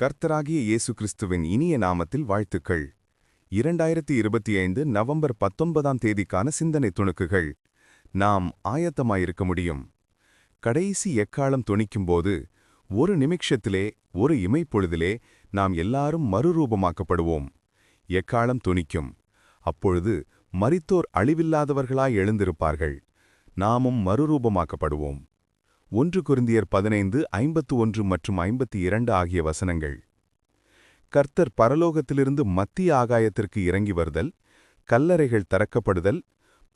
கர்த்தராகிய இயேசு கிறிஸ்துவின் இனிய நாமத்தில் வாழ்த்துக்கள். இரண்டாயிரத்தி இருபத்தி ஐந்து நவம்பர் பத்தொன்பதாம் தேதிக்கான சிந்தனை துணுக்குகள். நாம் ஆயத்தமாயிருக்க முடியும். கடைசி எக்காலம் துணிக்கும்போது ஒரு நிமிஷத்திலே ஒரு இமைப்பொழுதிலே நாம் எல்லாரும் மறுரூபமாக்கப்படுவோம். எக்காலம் துணிக்கும்? அப்பொழுது மரித்தோர் அழிவில்லாதவர்களாய் எழுந்திருப்பார்கள். நாமும் மறுரூபமாக்கப்படுவோம். ஒன்று குருந்தியர் பதினைந்து ஐம்பத்து ஒன்று மற்றும் ஐம்பத்தி இரண்டு ஆகிய வசனங்கள். கர்த்தர் பரலோகத்திலிருந்து மத்திய ஆகாயத்திற்கு இறங்கி வருதல் கல்லறைகள் திறக்கப்படுதல்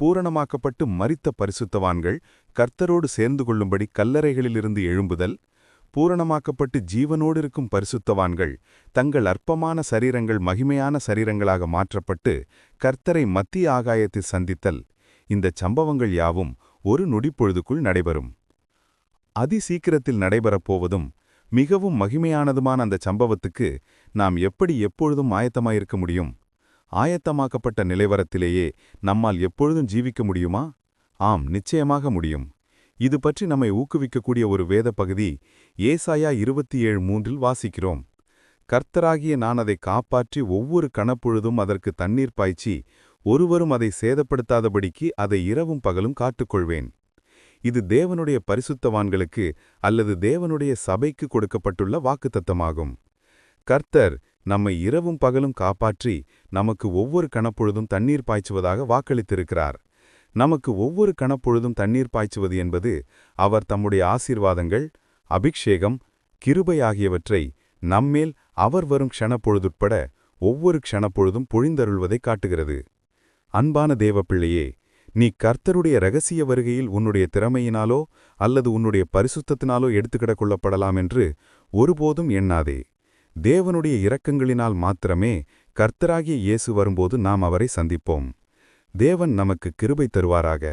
பூரணமாக்கப்பட்டு மரித்த பரிசுத்தவான்கள் கர்த்தரோடு சேர்ந்து கொள்ளும்படி கல்லறைகளிலிருந்து எழும்புதல் பூரணமாக்கப்பட்டு ஜீவனோடு இருக்கும் பரிசுத்தவான்கள் தங்கள் அற்பமான சரீரங்கள் மகிமையான சரீரங்களாக மாற்றப்பட்டு கர்த்தரை மத்திய ஆகாயத்தில் சந்தித்தல். இந்த சம்பவங்கள் யாவும் ஒரு நொடிப்பொழுதுக்குள் நடைபெறும். அதிசீக்கிரத்தில் நடைபெறப் போவதும் மிகவும் மகிமையானதுமான அந்த சம்பவத்துக்கு நாம் எப்படி எப்பொழுதும் ஆயத்தமாயிருக்க முடியும்? ஆயத்தமாக்கப்பட்ட நிலைவரத்திலேயே நம்மால் எப்பொழுதும் ஜீவிக்க முடியுமா? ஆம் நிச்சயமாக முடியும். இது பற்றி நம்மை ஊக்குவிக்கக்கூடிய ஒரு வேத பகுதி ஏசாயா இருபத்தி ஏழு மூன்றில் வாசிக்கிறோம். கர்த்தராகிய நான் அதை காப்பாற்றி ஒவ்வொரு கணப்பொழுதும் அதற்கு தண்ணீர் பாய்ச்சி ஒருவரும் அதை சேதப்படுத்தாதபடிக்கு அதை இரவும் பகலும் காட்டுக்கொள்வேன் இது தேவனுடைய பரிசுத்தவான்களுக்கு அல்லது தேவனுடைய சபைக்கு கொடுக்கப்பட்டுள்ள வாக்குத்தத்தமாகும். கர்த்தர் நம்மை இரவும் பகலும் காப்பாற்றி நமக்கு ஒவ்வொரு கணப்பொழுதும் தண்ணீர் பாய்ச்சுவதாக வாக்களித்திருக்கிறார். நமக்கு ஒவ்வொரு கணப்பொழுதும் தண்ணீர் பாய்ச்சுவது என்பது அவர் தம்முடைய ஆசீர்வாதங்கள் அபிஷேகம் கிருபை ஆகியவற்றை நம்மேல் அவர் வரும் க்ஷணப்பொழுதுட்பட ஒவ்வொரு க்ஷணப்பொழுதும் பொழிந்தருள்வதை காட்டுகிறது. அன்பான தேவப்பிள்ளையே நீ கர்த்தருடைய ரகசிய வருகையில் உன்னுடைய திறமையினாலோ அல்லது உன்னுடைய பரிசுத்தத்தினாலோ எடுத்துக்கிடக் கொள்ளப்படலாம் என்று ஒருபோதும் எண்ணாதே. தேவனுடைய இரக்கங்களினால் மாத்திரமே கர்த்தராகிய இயேசு வரும்போது நாம் அவரை சந்திப்போம். தேவன் நமக்கு கிருபை தருவாராக.